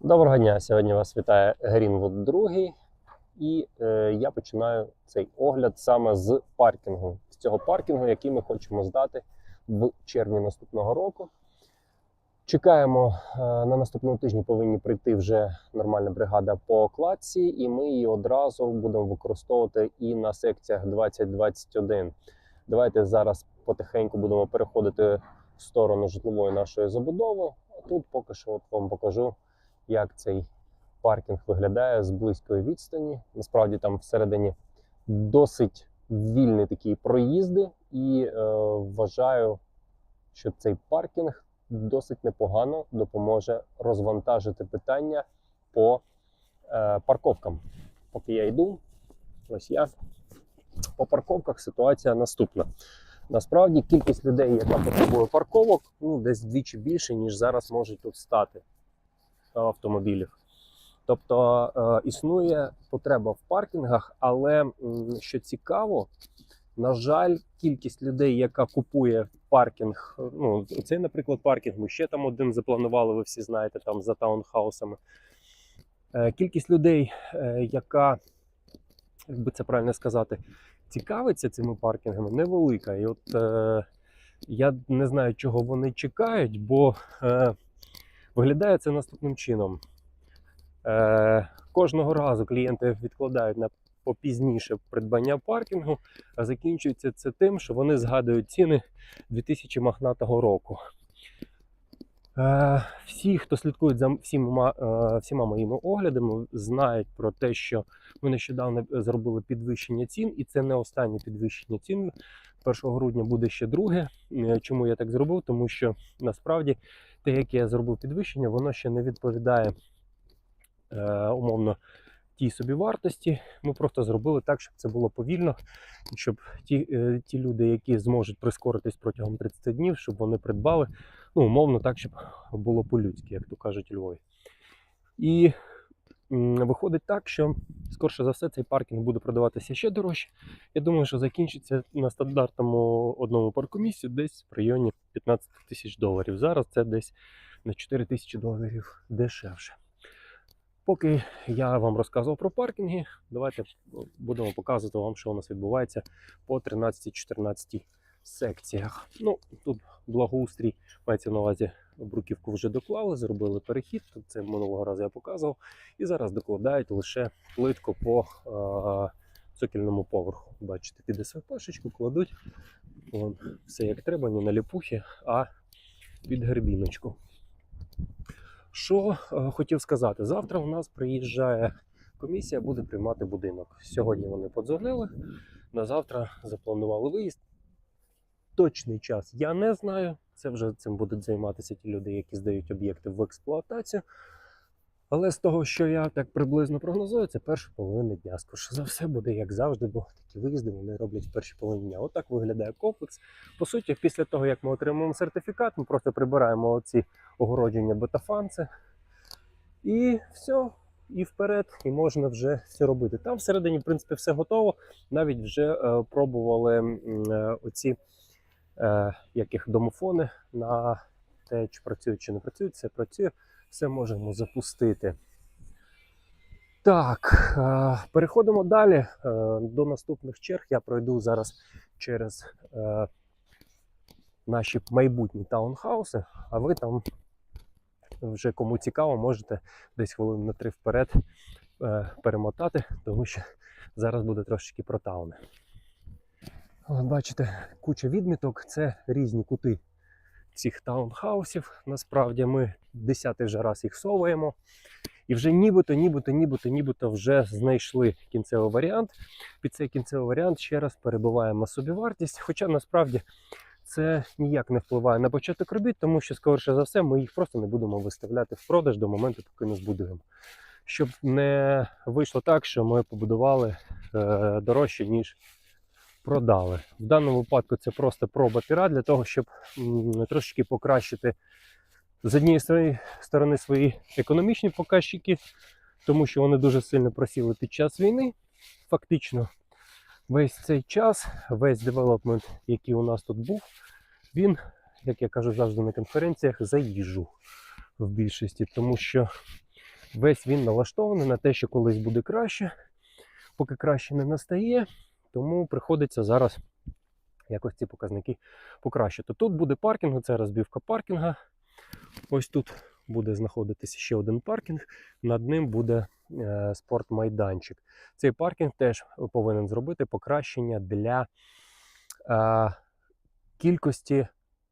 Доброго дня! Сьогодні вас вітає Greenwood 2 і е, я починаю цей огляд саме з паркінгу. З цього паркінгу, який ми хочемо здати в червні наступного року. Чекаємо е, на наступному тижні повинні прийти вже нормальна бригада по окладці, і ми її одразу будемо використовувати і на секціях 2021. Давайте зараз потихеньку будемо переходити в сторону житлової нашої забудови. А тут поки що от вам покажу як цей паркінг виглядає з близької відстані. Насправді там всередині досить вільні такі проїзди, і е, вважаю, що цей паркінг досить непогано допоможе розвантажити питання по е, парковкам. Поки я йду, ось я по парковках ситуація наступна. Насправді кількість людей, яка потребує парковок, ну десь вдвічі більше, ніж зараз можуть тут стати автомобілів. Тобто е, існує потреба в паркінгах, але що цікаво, на жаль, кількість людей, яка купує паркінг, е, ну цей, наприклад, паркінг, ми ще там один запланували, ви всі знаєте, там за таунхаусами. Е, кількість людей, яка, як би це правильно сказати, цікавиться цими паркінгами, невелика. І от е, я не знаю, чого вони чекають, бо. Е, Виглядає це наступним чином. Е, Кожного разу клієнти відкладають на попізніше придбання паркінгу, а закінчується це тим, що вони згадують ціни 2000 махнатого року. Е, Всі, хто слідкує за всіма, е, всіма моїми оглядами, знають про те, що ми нещодавно зробили підвищення цін, і це не останнє підвищення цін. 1 грудня буде ще друге. Е, Чому я так зробив? Тому що насправді те, яке я зробив підвищення, воно ще не відповідає е, умовно тій собі вартості. Ми просто зробили так, щоб це було повільно, щоб ті, е, ті люди, які зможуть прискоритись протягом 30 днів, щоб вони придбали, ну, умовно так, щоб було по-людськи, як то кажуть у Львові. І виходить так, що скорше за все цей паркінг буде продаватися ще дорожче. Я думаю, що закінчиться на стандартному одному паркомісці десь в районі 15 тисяч доларів. Зараз це десь на 4 тисячі доларів дешевше. Поки я вам розказував про паркінги, давайте будемо показувати вам, що у нас відбувається по 13-14 секціях. Ну, тут благоустрій мається на увазі бруківку вже доклали, зробили перехід. Це минулого разу я показував. І зараз докладають лише плитку по е- цокільному поверху. Бачите, під СВПшечку кладуть Вон, все як треба, не на ліпухи, а під гербіночку. Що е, хотів сказати? Завтра у нас приїжджає комісія, буде приймати будинок. Сьогодні вони подзвонили, на завтра запланували виїзд. Точний час я не знаю. Це вже цим будуть займатися ті люди, які здають об'єкти в експлуатацію. Але з того, що я так приблизно прогнозую, це перша половина дня. Скоріше за все буде як завжди, бо такі виїзди вони роблять в першій половині дня. Отак виглядає комплекс. По суті, після того, як ми отримуємо сертифікат, ми просто прибираємо ці огородження бетафанци. І все, і вперед, і можна вже все робити. Там всередині, в принципі, все готово. Навіть вже е, пробували е, оці е, як їх домофони на те, чи працюють, чи не працюють, все працює все можемо запустити. Так, е, переходимо далі е, до наступних черг. Я пройду зараз через е, наші майбутні таунхауси, а ви там вже кому цікаво, можете десь хвилин на три вперед перемотати, тому що зараз буде трошечки про тауни. Бачите, куча відміток це різні кути цих таунхаусів. Насправді ми десятий вже раз їх совуємо. І вже нібито, нібито, нібито, нібито вже знайшли кінцевий варіант. Під цей кінцевий варіант ще раз перебуваємо собівартість. Хоча насправді це ніяк не впливає на початок робіт, тому що, скоріше за все, ми їх просто не будемо виставляти в продаж до моменту, поки не збудуємо. Щоб не вийшло так, що ми побудували е, дорожче, ніж продали. В даному випадку це просто проба піра для того, щоб трошечки покращити з однієї сторони свої економічні показчики, тому що вони дуже сильно просіли під час війни. Фактично, весь цей час, весь девелопмент, який у нас тут був, він, як я кажу завжди на конференціях, за їжу в більшості, тому що Весь він налаштований на те, що колись буде краще, поки краще не настає, тому приходиться зараз якось ці показники покращити. Тут буде паркінг, це розбівка паркінга. Ось тут буде знаходитися ще один паркінг, над ним буде е, спортмайданчик. Цей паркінг теж повинен зробити покращення для е, кількості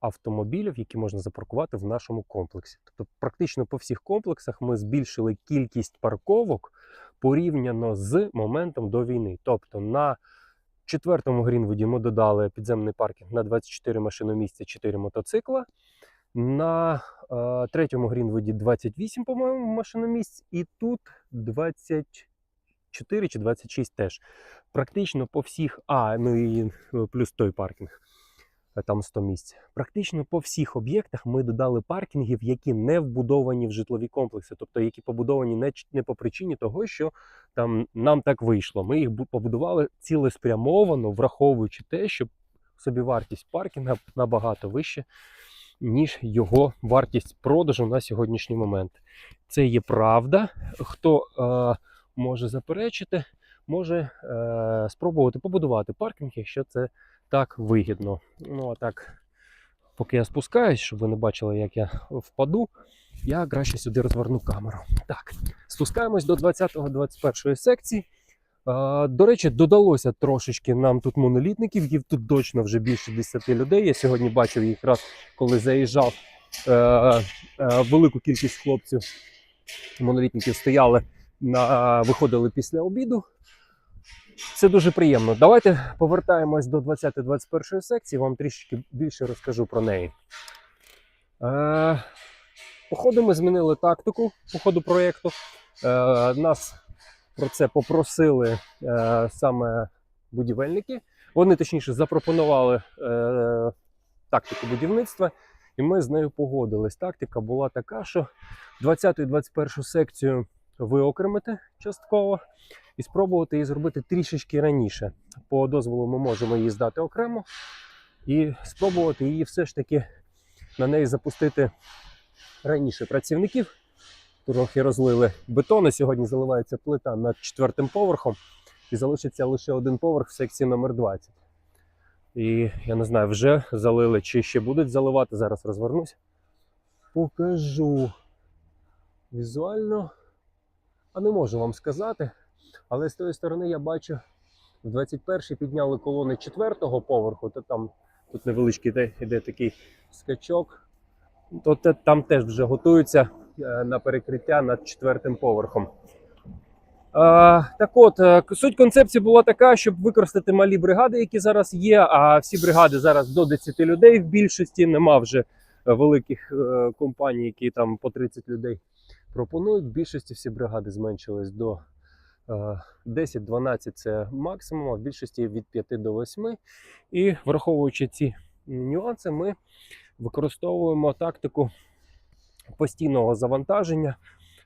автомобілів, які можна запаркувати в нашому комплексі. Тобто, практично по всіх комплексах ми збільшили кількість парковок порівняно з моментом до війни. Тобто на четвертому Грінвуді ми додали підземний паркінг на 24 машиномісця, 4 мотоцикла. На е, третьому Грінвуді 28, по-моєму, машиномісць, і тут 24 чи 26 теж. Практично по всіх, а, ну і плюс той паркінг, там 100 місць. Практично по всіх об'єктах ми додали паркінгів, які не вбудовані в житлові комплекси, тобто які побудовані не, не по причині того, що там нам так вийшло. Ми їх побудували цілеспрямовано, враховуючи те, що собівартість паркінга набагато вища, ніж його вартість продажу на сьогоднішній момент. Це є правда. Хто е, може заперечити, може е, спробувати побудувати паркінг, якщо це так вигідно. Ну а так, поки я спускаюсь, щоб ви не бачили, як я впаду, я краще сюди розверну камеру. Так, спускаємось до 20-21 секції. Е, До речі, додалося трошечки нам тут монолітників, їх тут точно вже більше 10 людей. Я сьогодні бачив їх раз, коли заїжджав е, е, велику кількість хлопців. Монолітників стояли на виходили після обіду. Це дуже приємно. Давайте повертаємось до 20-21 секції, вам трішки більше розкажу про неї. Е, походу, ми змінили тактику по ходу проєкту. Е, нас про це попросили е, саме будівельники. Вони точніше запропонували е, тактику будівництва, і ми з нею погодились. Тактика була така, що 20-21 секцію виокремити частково і спробувати її зробити трішечки раніше. По дозволу ми можемо її здати окремо і спробувати її все ж таки на неї запустити раніше працівників. Трохи розлили бетон, і сьогодні заливається плита над четвертим поверхом, і залишиться лише один поверх в секції номер 20. І я не знаю, вже залили чи ще будуть заливати. Зараз розвернусь. Покажу візуально. А не можу вам сказати. Але з тої сторони я бачу, в 21-й підняли колони четвертого поверху, то там тут невеличкий йде, йде такий скачок. То те- там теж вже готуються е, на перекриття над четвертим поверхом. А, так от, е, суть концепції була така, щоб використати малі бригади, які зараз є. А всі бригади зараз до 10 людей в більшості. Нема вже е, великих компаній, які там по 30 людей пропонують. В більшості всі бригади зменшились до 10-12 це максимум, а в більшості від 5 до 8. І враховуючи ці нюанси, ми використовуємо тактику постійного завантаження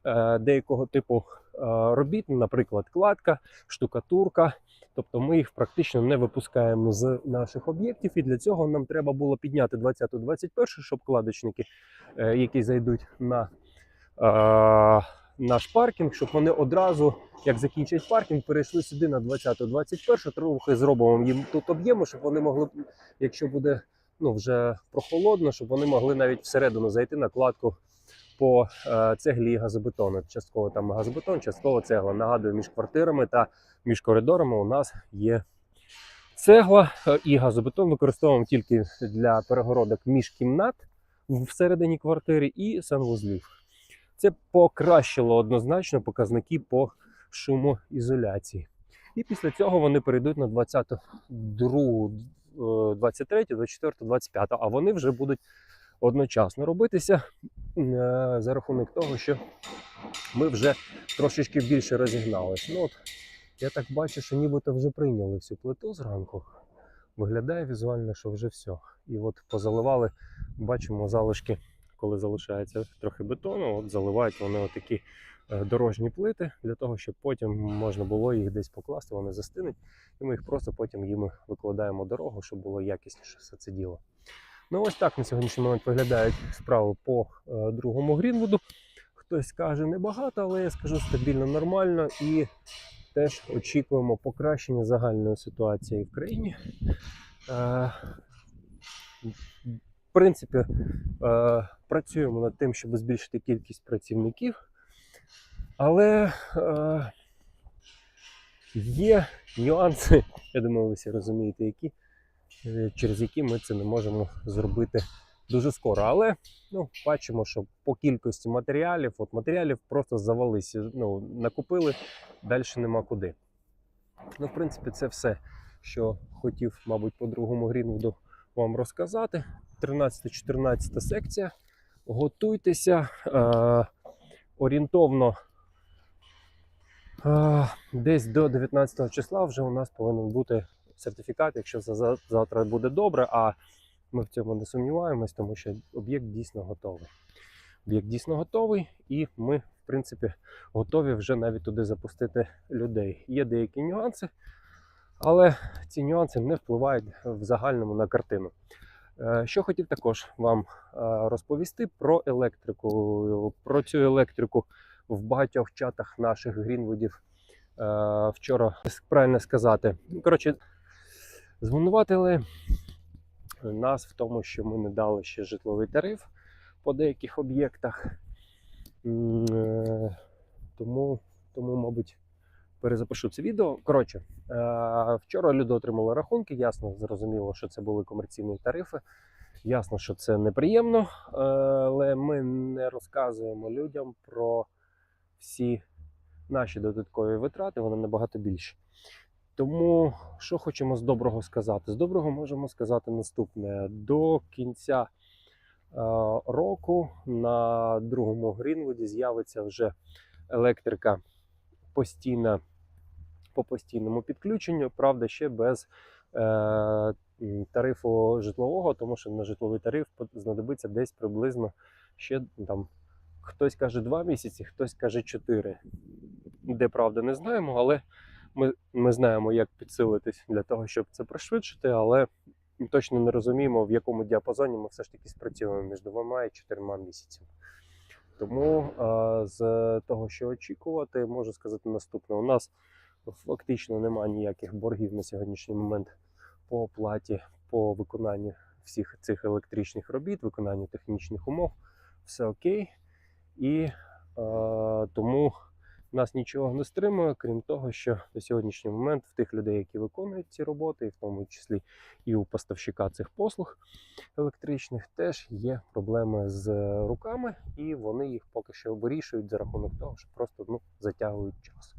е, деякого типу е, робіт, наприклад, кладка, штукатурка. Тобто ми їх практично не випускаємо з наших об'єктів, і для цього нам треба було підняти 20-21, щоб кладочники, е, які зайдуть на е, наш паркінг, щоб вони одразу, як закінчать паркінг, перейшли сюди на 20-21, трохи зробимо їм тут об'єму, щоб вони могли, якщо буде ну, вже прохолодно, щоб вони могли навіть всередину зайти на кладку по е, цеглі і газобетону. Частково там газобетон, частково цегла. Нагадую, між квартирами та між коридорами у нас є цегла е, і газобетон використовуємо тільки для перегородок між кімнат всередині квартири і санвузлів. Це покращило однозначно показники по шумоізоляції. І після цього вони перейдуть на 22, е, 23, 24, 25, а вони вже будуть одночасно робитися е, за рахунок того, що ми вже трошечки більше розігналися. Ну, от, я так бачу, що нібито вже прийняли всю плиту зранку. Виглядає візуально, що вже все. І от позаливали, бачимо залишки, коли залишається трохи бетону, от заливають вони отакі е, дорожні плити для того, щоб потім можна було їх десь покласти, вони застинуть, і ми їх просто потім їм викладаємо дорогу, щоб було якісніше все це діло. Ну ось так на сьогоднішній момент виглядають справи по е, другому Грінвуду. Хтось скаже небагато, але я скажу стабільно нормально і теж очікуємо покращення загальної ситуації в країні. Е, В принципі, працюємо над тим, щоб збільшити кількість працівників, але е, є нюанси, я думаю, ви всі розумієте, які, е, через які ми це не можемо зробити дуже скоро. Але ну, бачимо, що по кількості матеріалів, от матеріалів просто завалися, ну, накупили, далі нема куди. Ну, в принципі, це все, що хотів, мабуть, по другому Грінвуду вам розказати. 13-14 секція. Готуйтеся е, орієнтовно. е, Десь до 19 числа вже у нас повинен бути сертифікат, якщо за- за- завтра буде добре, а ми в цьому не сумніваємось, тому що об'єкт дійсно готовий. Об'єкт дійсно готовий, і ми, в принципі, готові вже навіть туди запустити людей. Є деякі нюанси, але ці нюанси не впливають в загальному на картину. Е, Що хотів також вам е, розповісти про електрику. Про цю електрику в багатьох чатах наших грінвудів е, вчора правильно сказати. Коротше, звинуватили нас в тому, що ми не дали ще житловий тариф по деяких об'єктах. Тому, тому, мабуть, перезапишу це відео. Коротше, е, вчора люди отримали рахунки. Ясно, зрозуміло, що це були комерційні тарифи. Ясно, що це неприємно, але ми не розказуємо людям про всі наші додаткові витрати, вони набагато більші. Тому що хочемо з доброго сказати? З доброго можемо сказати наступне: до кінця е, року на другому Грінвуді з'явиться вже електрика постійна по постійному підключенню, правда, ще без е, тарифу житлового, тому що на житловий тариф знадобиться десь приблизно ще там. Хтось каже 2 місяці, хтось каже 4. Де правда не знаємо, але ми, ми знаємо, як підсилитись для того, щоб це пришвидшити, але точно не розуміємо, в якому діапазоні ми все ж таки спрацюємо між двома і чотирма місяцями. Тому е, з того, що очікувати, можу сказати наступне: у нас фактично немає ніяких боргів на сьогоднішній момент по оплаті, по виконанню всіх цих електричних робіт, виконанню технічних умов. Все окей. І е, тому нас нічого не стримує, крім того, що на сьогоднішній момент в тих людей, які виконують ці роботи, і в тому числі і у поставщика цих послуг електричних, теж є проблеми з руками, і вони їх поки що вирішують за рахунок того, що просто ну, затягують час.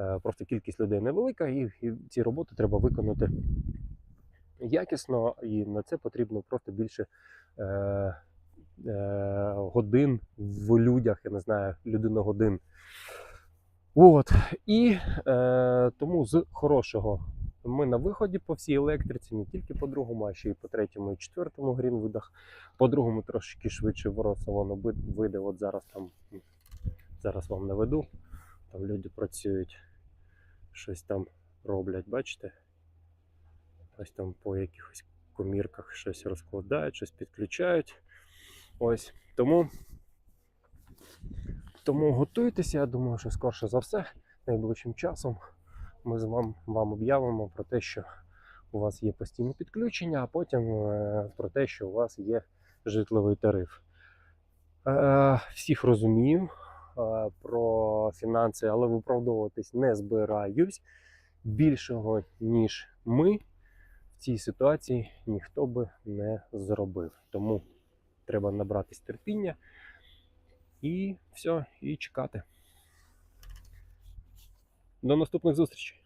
Е, Просто кількість людей невелика, і, ці роботи треба виконати якісно, і на це потрібно просто більше. Е, е, годин в людях, я не знаю, людина годин. От. І е, тому з хорошого ми на виході по всій електриці, не тільки по другому, а ще й по третьому і четвертому грінвидах. По другому трошки швидше воротно воно вийде. От зараз там зараз вам наведу. Там люди працюють, щось там роблять, бачите? Ось там по якихось комірках щось розкладають, щось підключають. Ось тому, тому готуйтеся. Я думаю, що скорше за все, найближчим часом ми з вам, вам об'явимо про те, що у вас є постійне підключення, а потім е, про те, що у вас є житловий тариф. Е, всіх розумію про фінанси, але виправдовуватись не збираюсь. Більшого, ніж ми в цій ситуації ніхто би не зробив. Тому треба набратись терпіння і все, і чекати. До наступних зустрічей.